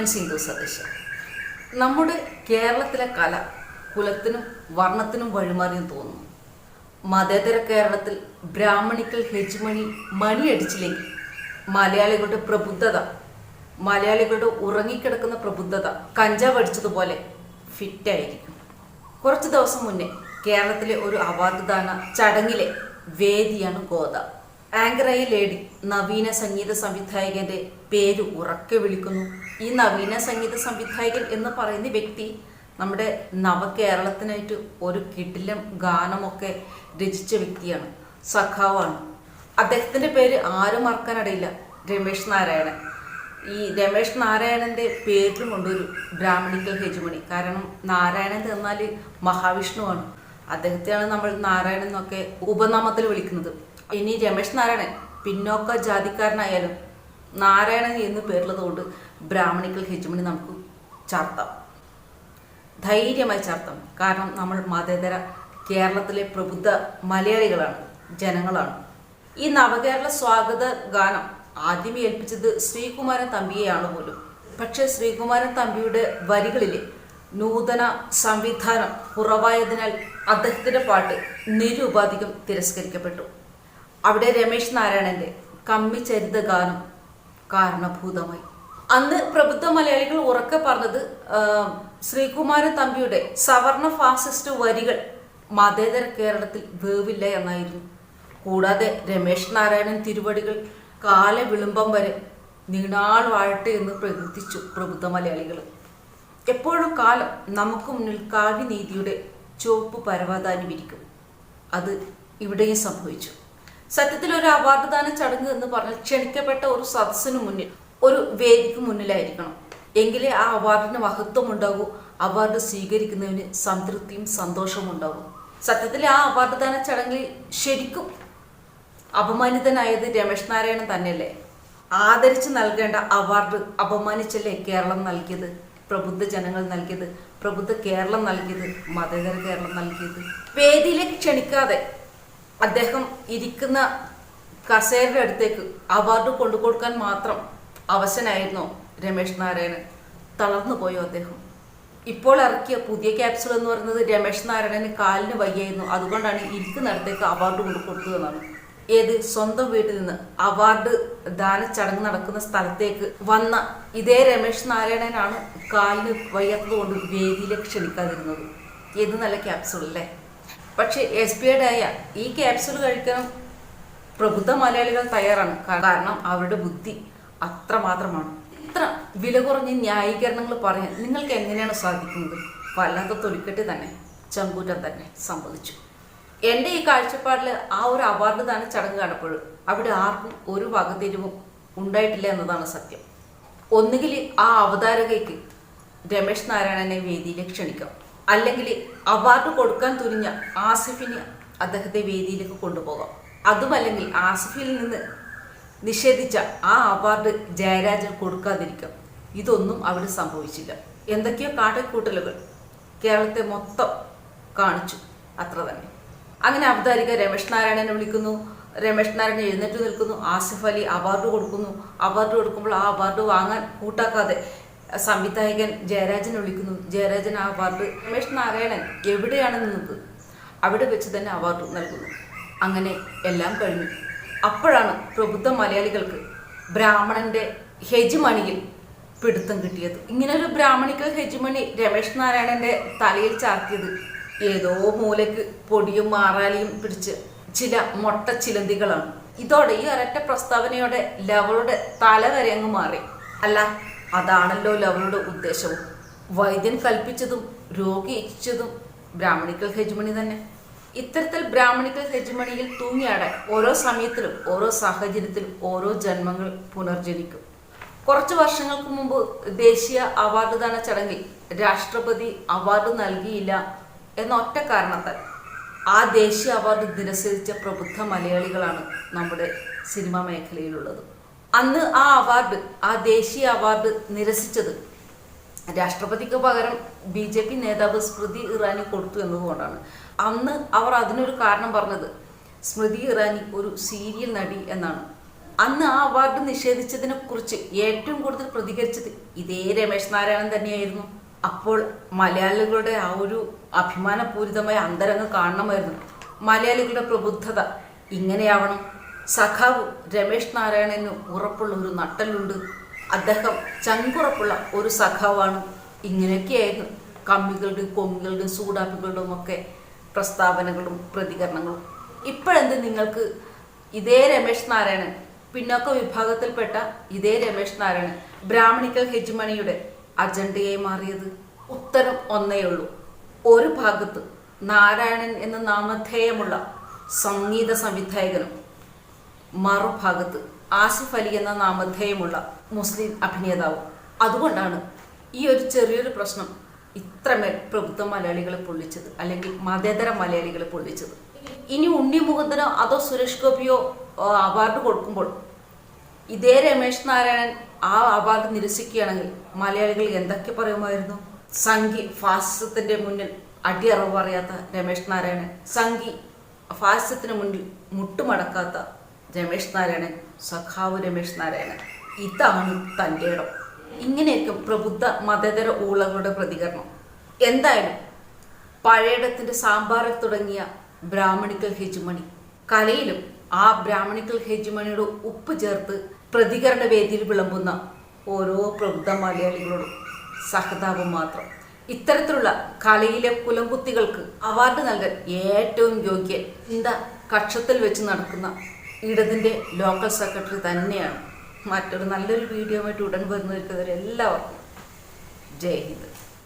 ഞാൻ സിന്ധു സതീശൻ. നമ്മുടെ കേരളത്തിലെ കല കുലത്തിനും വർണത്തിനും വഴിമാറിയും തോന്നുന്നു. മതേതര കേരളത്തിൽ ബ്രാഹ്മണിക്കൽ ഹെജ്മണി മണിയടിച്ചില്ലെങ്കിൽ മലയാളികളുടെ പ്രബുദ്ധത മലയാളികളുടെ ഉറങ്ങിക്കിടക്കുന്ന പ്രബുദ്ധത കഞ്ചാവ് അടിച്ചതുപോലെ ഫിറ്റായിരിക്കും. കുറച്ച് ദിവസം മുന്നേ കേരളത്തിലെ ഒരു അവാർഡ് ദാന ചടങ്ങിലെ വേദിയാണ് ഗോദ. ആങ്കറായ ലേഡി നവീന സംഗീത സംവിധായകന്റെ പേര് ഉറക്കെ വിളിക്കുന്നു. ഈ നവീന സംഗീത സംവിധായകൻ എന്ന് പറയുന്ന വ്യക്തി നമ്മുടെ നവകേരളത്തിനായിട്ട് ഒരു കിടിലം ഗാനമൊക്കെ രചിച്ച വ്യക്തിയാണ് സഖാവാണ്. അദ്ദേഹത്തിന്റെ പേര് ആരും മറക്കാനടയില്ല രമേശ് നാരായണൻ. ഈ രമേശ് നാരായണന്റെ പേരിലുമുണ്ട് ഒരു ബ്രാഹ്മണിക്കൽ ഹെജുമണി. കാരണം നാരായണൻ എന്നാൽ മഹാവിഷ്ണുവാണ്. അദ്ദേഹത്തെയാണ് നമ്മൾ നാരായണൻ എന്നൊക്കെ ഉപനാമത്തിൽ വിളിക്കുന്നത്. ഇനി രമേശ് നാരായണൻ പിന്നോക്ക ജാതിക്കാരനായാലും നാരായണൻ എന്ന് പേരുള്ളത് കൊണ്ട് ബ്രാഹ്മണിക്കൽ ഹെജ്മണി നമുക്ക് ചാർത്താം. ധൈര്യമായി ചാർത്താം. കാരണം നമ്മൾ മതേതര കേരളത്തിലെ പ്രബുദ്ധ മലയാളികളാണ് ജനങ്ങളാണ്. ഈ നവകേരള സ്വാഗത ഗാനം ആദ്യം ഏൽപ്പിച്ചത് ശ്രീകുമാരൻ തമ്പിയെയാണ് പോലും. പക്ഷെ ശ്രീകുമാരൻ തമ്പിയുടെ വരികളിലെ നൂതന സംവിധാനം കുറവായതിനാൽ അദ്ദേഹത്തിന്റെ പാട്ട് നിരുപാധികം തിരസ്കരിക്കപ്പെട്ടു. അവിടെ രമേശ് നാരായണന്റെ കമ്മി ചരിത ഗാനം കാരണഭൂതമായി. അന്ന് പ്രബുദ്ധ മലയാളികൾ ഉറക്കെ പറഞ്ഞത് ശ്രീകുമാരൻ തമ്പിയുടെ സവർണ ഫാസിസ്റ്റ് വരികൾ മതേതര കേരളത്തിൽ വേവില്ല എന്നായിരുന്നു. കൂടാതെ രമേശ് നാരായണൻ തിരുവടികൾ കാല വിളുമ്പം വരെ നീണാൾ വാഴട്ടെ എന്ന് പ്രകീർത്തിച്ചു പ്രബുദ്ധ മലയാളികൾ. എപ്പോഴും കാലം നമുക്ക് മുന്നിൽ കാവ്യനീതിയുടെ ചുവപ്പ് പരവതാനി വിരിക്കും. അത് ഇവിടെയും സംഭവിച്ചു. സത്യത്തിൽ ഒരു അവാർഡ് ദാന ചടങ്ങ് എന്ന് പറഞ്ഞാൽ ക്ഷണിക്കപ്പെട്ട ഒരു സദസ്സിന് മുന്നിൽ ഒരു വേദിക്ക് മുന്നിലായിരിക്കണം. എങ്കിലേ ആ അവാർഡിന് മഹത്വം ഉണ്ടാകൂ അവാർഡ് സ്വീകരിക്കുന്നതിന് സംതൃപ്തിയും സന്തോഷവും ഉണ്ടാകും. സത്യത്തിൽ ആ അവാർഡ് ദാന ചടങ്ങിൽ ശരിക്കും അപമാനിതനായത് രമേശ് നാരായണൻ തന്നെയല്ലേ? ആദരിച്ച് നൽകേണ്ട അവാർഡ് അപമാനിച്ചല്ലേ കേരളം നൽകിയത്? പ്രബുദ്ധ ജനങ്ങൾ നൽകിയത് പ്രബുദ്ധ കേരളം നൽകിയത് മതേതര കേരളം നൽകിയത്. വേദിയിലേക്ക് ക്ഷണിക്കാതെ അദ്ദേഹം ഇരിക്കുന്ന കസേരയുടെ അടുത്തേക്ക് അവാർഡ് കൊണ്ടു കൊടുക്കാൻ മാത്രം അവശനായിരുന്നോ രമേശ് നാരായണൻ. തളർന്നു പോയോ അദ്ദേഹം. ഇപ്പോൾ ഇറക്കിയ പുതിയ ക്യാപ്സ്യൂൾ എന്ന് പറയുന്നത് രമേശ് നാരായണന് കാലിന് വയ്യായിരുന്നു. അതുകൊണ്ടാണ് ഇരിക്കുന്നിടത്തേക്ക് അവാർഡ് കൊണ്ടു കൊടുത്തതെന്നാണ് ഏത് സ്വന്തം വീട്ടിൽ നിന്ന് അവാർഡ് ദാന ചടങ്ങ് നടക്കുന്ന സ്ഥലത്തേക്ക് വന്ന ഇതേ രമേശ് നാരായണനാണ് കാലിന് വയ്യാത്തത് കൊണ്ട് വേദിയിലേക്ക് ക്ഷണിക്കാതിരുന്നത്. ഏത് നല്ല ക്യാപ്സുൾ അല്ലേ? പക്ഷേ പി ആയ ഈ ക്യാപ്സൂൾ കഴിക്കാൻ പ്രബുദ്ധ മലയാളികൾ തയ്യാറാണ്. കാരണം അവരുടെ ബുദ്ധി അത്ര മാത്രമാണ് ഇത്ര വില കുറഞ്ഞ ന്യായീകരണങ്ങൾ പറയാൻ നിങ്ങൾക്ക് എങ്ങനെയാണ് സാധിക്കുന്നത്? വല്ലാത്ത തൊലിക്കെട്ടി തന്നെ ചങ്കൂറ്റം തന്നെ സംഭവിച്ചു എന്റെ ഈ കാഴ്ചപ്പാടിൽ ആ ഒരു അവാർഡ് തന്നെ ചടങ്ങ് കാണപ്പോഴും അവിടെ ആർക്കും ഒരു വകതിരിവും ഉണ്ടായിട്ടില്ല എന്നതാണ് സത്യം. ഒന്നുകിൽ ആ അവതാരകയ്ക്ക് രമേശ് നാരായണനെ വേദിയിലേക്ക് ക്ഷണിക്കാം. അല്ലെങ്കിൽ അവാർഡ് കൊടുക്കാൻ തുനിഞ്ഞ ആസിഫിനെ അദ്ദേഹത്തെ വേദിയിലേക്ക് കൊണ്ടുപോകാം. അതുമല്ലെങ്കിൽ ആസിഫിൽ നിന്ന് നിഷേധിച്ച ആ അവാർഡ് ജയരാജൻ കൊടുക്കാതിരിക്കാം. ഇതൊന്നും അവിടെ സംഭവിച്ചില്ല. എന്തൊക്കെയോ കാട്ടക്കൂട്ടലുകൾ കേരളത്തെ മൊത്തം കാണിച്ചു. അത്ര തന്നെ. അങ്ങനെ അവതാരിക രമേശ് നാരായണനെ വിളിക്കുന്നു. രമേശ് നാരായണൻ എഴുന്നേറ്റ് നിൽക്കുന്നു. ആസിഫ് അലി അവാർഡ് കൊടുക്കുന്നു. അവാർഡ് കൊടുക്കുമ്പോൾ ആ അവാർഡ് വാങ്ങാൻ കൂട്ടാക്കാതെ സംവിധായകൻ ജയരാജൻ വിളിക്കുന്നു. ജയരാജൻ ആ അവാർഡ് രമേശ് നാരായണൻ എവിടെയാണ് നിന്നത് അവിടെ വെച്ച് തന്നെ അവാർഡ് നൽകുന്നു. അങ്ങനെ എല്ലാം കഴിഞ്ഞു. അപ്പോഴാണ് പ്രബുദ്ധ മലയാളികൾക്ക് ബ്രാഹ്മണന്റെ ഹെജിമണിയിൽ പിടുത്തം കിട്ടിയത്. ഇങ്ങനെ ഒരു ബ്രാഹ്മണിക്കൽ ഹെജിമണി രമേശ് നാരായണന്റെ തലയിൽ ചാർത്തിയത് ഏതോ മൂലക്ക് പൊടിയും മാറാലിയും പിടിച്ച് ചില മൊട്ട ചിലന്തികളാണ്. ഇതോടെ ഈ ഒരൊറ്റ പ്രസ്താവനയോടെ ലവളുടെ തല വരെ അങ്ങ് മാറി. അല്ല അതാണല്ലോ ലവളുടെ ഉദ്ദേശവും. വൈദ്യൻ കൽപ്പിച്ചതും രോഗി ഇച്ഛിച്ചതും ബ്രാഹ്മണിക്കൽ ഹെജ്മണി തന്നെ. ഇത്തരത്തിൽ ബ്രാഹ്മണിക്കൽ ഹെജ്മണിയിൽ തൂങ്ങിയാടാൻ ഓരോ സമയത്തിലും ഓരോ സാഹചര്യത്തിലും ഓരോ ജന്മങ്ങൾ പുനർജനിക്കും. കുറച്ച് വർഷങ്ങൾക്ക് മുമ്പ് ദേശീയ അവാർഡ് ദാന ചടങ്ങിൽ രാഷ്ട്രപതി അവാർഡ് നൽകിയില്ല എന്ന ഒറ്റ കാരണത്താൽ ആ ദേശീയ അവാർഡ് നിരസിച്ച പ്രബുദ്ധ മലയാളികളാണ് നമ്മുടെ സിനിമാ മേഖലയിലുള്ളത്. അന്ന് ആ അവാർഡ് ആ ദേശീയ അവാർഡ് നിരസിച്ചത് രാഷ്ട്രപതിക്ക് പകരം ബി ജെ പി നേതാവ് സ്മൃതി ഇറാനി കൊടുത്തു എന്നതുകൊണ്ടാണ്. അന്ന് അവർ അതിനൊരു കാരണം പറഞ്ഞത് സ്മൃതി ഇറാനി ഒരു സീരിയൽ നടി എന്നാണ്. അന്ന് ആ അവാർഡ് നിഷേധിച്ചതിനെ കുറിച്ച് ഏറ്റവും കൂടുതൽ പ്രതികരിച്ചത് ഇതേ രമേശ് നാരായണൻ തന്നെയായിരുന്നു. അപ്പോൾ മലയാളികളുടെ ആ ഒരു അഭിമാനപൂരിതമായ അന്തരംഗം കാണണമായിരുന്നു. മലയാളികളുടെ പ്രബുദ്ധത ഇങ്ങനെയാവണം. സഖാവ് രമേശ് നാരായണന് ഉറപ്പുള്ള ഒരു നട്ടലുണ്ട്. അദ്ദേഹം ചങ്കുറപ്പുള്ള ഒരു സഖാവാണ്. ഇങ്ങനെയൊക്കെയായിരുന്നു കമ്മികളുടെയും കൊമ്മികളുടെയും സൂടാപ്പികളുടെയും ഒക്കെ പ്രസ്താവനകളും പ്രതികരണങ്ങളും. ഇപ്പോഴെന്ത് നിങ്ങൾക്ക് ഇതേ രമേശ് നാരായണൻ പിന്നോക്ക വിഭാഗത്തിൽപ്പെട്ട ഇതേ രമേശ് നാരായണൻ ബ്രാഹ്മണിക്കൽ ഹെജ്മണിയുടെ അജണ്ടയായി മാറിയത്? ഉത്തരം ഒന്നേ ഉള്ളൂ. ഒരു ഭാഗത്ത് നാരായണൻ എന്ന നാമധേയമുള്ള സംഗീത സംവിധായകനും മറുഭാഗത്ത് ആസിഫ് അലി എന്ന നാമധേയമുള്ള മുസ്ലിം അഭിനേതാവ്. അതുകൊണ്ടാണ് ഈ ഒരു ചെറിയൊരു പ്രശ്നം ഇത്രമേൽ പ്രബുദ്ധ മലയാളികളെ പൊള്ളിച്ചത് അല്ലെങ്കിൽ മതേതര മലയാളികളെ പൊള്ളിച്ചത്. ഇനി ഉണ്ണി മുകുന്ദനോ അതോ സുരേഷ് ഗോപിയോ അവാർഡ് കൊടുക്കുമ്പോൾ ഇതേ രമേശ് നാരായണൻ ആ അവാർഡ് നിരസിക്കുകയാണെങ്കിൽ മലയാളികൾ എന്തൊക്കെ പറയുമായിരുന്നു? സംഘി ഫാസിസത്തിന്റെ മുന്നിൽ അടിയറവ് പറയാത്ത രമേശ് നാരായണൻ സംഘി ഫാസിസത്തിന് മുന്നിൽ മുട്ടുമടക്കാത്ത രമേശ് നാരായണൻ സഖാവ് രമേശ് നാരായണൻ. ഇതാണ് തന്റെ ഇടം. ഇങ്ങനെയൊക്കെ പ്രബുദ്ധ മതേതര ഊളകളുടെ പ്രതികരണം. എന്തായാലും പഴയടത്തിന്റെ സാമ്പാറിൽ തുടങ്ങിയ ബ്രാഹ്മണിക്കൽ ഹെജുമണി കലയിലും ആ ബ്രാഹ്മണിക്കൽ ഹെജുമണിയുടെ ഉപ്പ് ചേർത്ത് പ്രതികരണ വേദിയിൽ വിളമ്പുന്ന ഓരോ പ്രബുദ്ധ മലയാളികളോടും സഹതാപം മാത്രം. ഇത്തരത്തിലുള്ള കലയിലെ കുലംകുത്തികൾക്ക് അവാർഡ് നൽകാൻ ഏറ്റവും യോഗ്യ ഇന്ത കക്ഷത്തിൽ വെച്ച് നടക്കുന്ന ഇടതിന്റെ ലോക്കൽ സെക്രട്ടറി തന്നെയാണ്. മറ്റൊരു നല്ലൊരു വീഡിയോ ആയിട്ട് ഉടൻ വരുന്നവർക്ക് എല്ലാവർക്കും ജയ് ഹിന്ദ്.